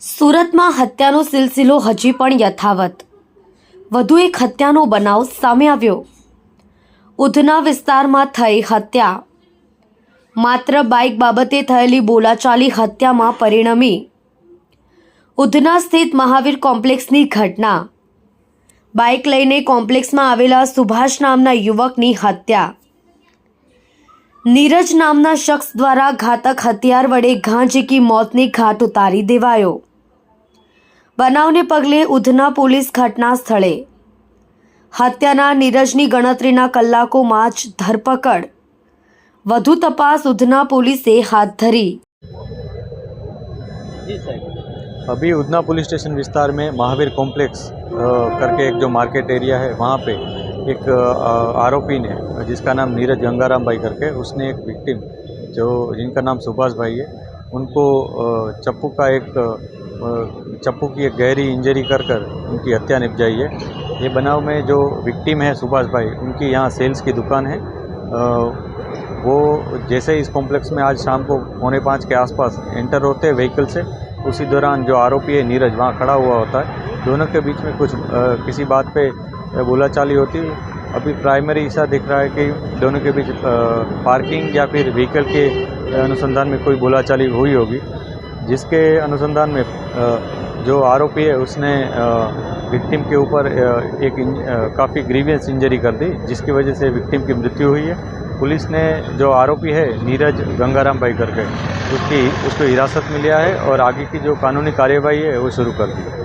સુરતમાં હત્યાનો સિલસિલો હજી પણ યથાવત. વધુ એક હત્યાનો બનાવ સામે આવ્યો. ઉધના વિસ્તારમાં થઈ હત્યા. માત્ર બાઇક બાબતે થયેલી બોલાચાલી હત્યામાં પરિણમી. ઉધના સ્થિત મહાવીર કોમ્પ્લેક્સની ઘટના. બાઇક લઈને કોમ્પ્લેક્સમાં આવેલા સુભાષ નામના યુવકની હત્યા. નીરજ નામના શખ્સ દ્વારા ઘાતક હથિયાર વડે ઘા ઝીકી મોતની ઘાટ ઉતારી દેવાયો બનાવને પગલે ઉધના પોલીસ ઘટના સ્થળે હત્યાના નીરજની ગણતરીના કલાકોમાં જ ધરપકડ વધુ તપાસ ઉધના પોલીસે હાથ ધરી जी साहब अभी उधना पुलिस स्टेशन विस्तार में महावीर कॉम्प्लेक्स अ, करके एक जो मार्केट एरिया है वहाँ पे एक आरोपी ने, जिसका नाम नीरज गंगाराम भाई करके, उसने एक विक्टिम जो, जिनका नाम सुभाष भाई है, उनको चप्पू का एक चप्पू की एक गहरी इंजरी कर कर उनकी हत्या निपजाई है। ये बनाव में जो विक्टिम है सुभाष भाई, उनकी यहाँ सेल्स की दुकान है। वो जैसे ही इस कॉम्प्लेक्स में आज शाम को पौने पाँच के आसपास एंटर होते हैं व्हीकल से, उसी दौरान जो आरोपी है नीरज, वहाँ खड़ा हुआ होता है। दोनों के बीच में कुछ किसी बात पे बोलाचाली होती अभी प्राइमरी ऐसा दिख रहा है कि दोनों के बीच पार्किंग या फिर व्हीकल के अनुसंधान में कोई बोलाचाली हुई होगी, जिसके अनुसंधान में जो आरोपी है, उसने विक्टिम के ऊपर एक काफ़ी ग्रीवियंस इंजरी कर दी, जिसकी वजह से विक्टिम की मृत्यु हुई है। पुलिस ने जो आरोपी है, नीरज गंगाराम भाई करके, उसकी, उसको हिरासत में लिया है और आगे की जो कानूनी कार्यवाही है, वो शुरू कर दी है।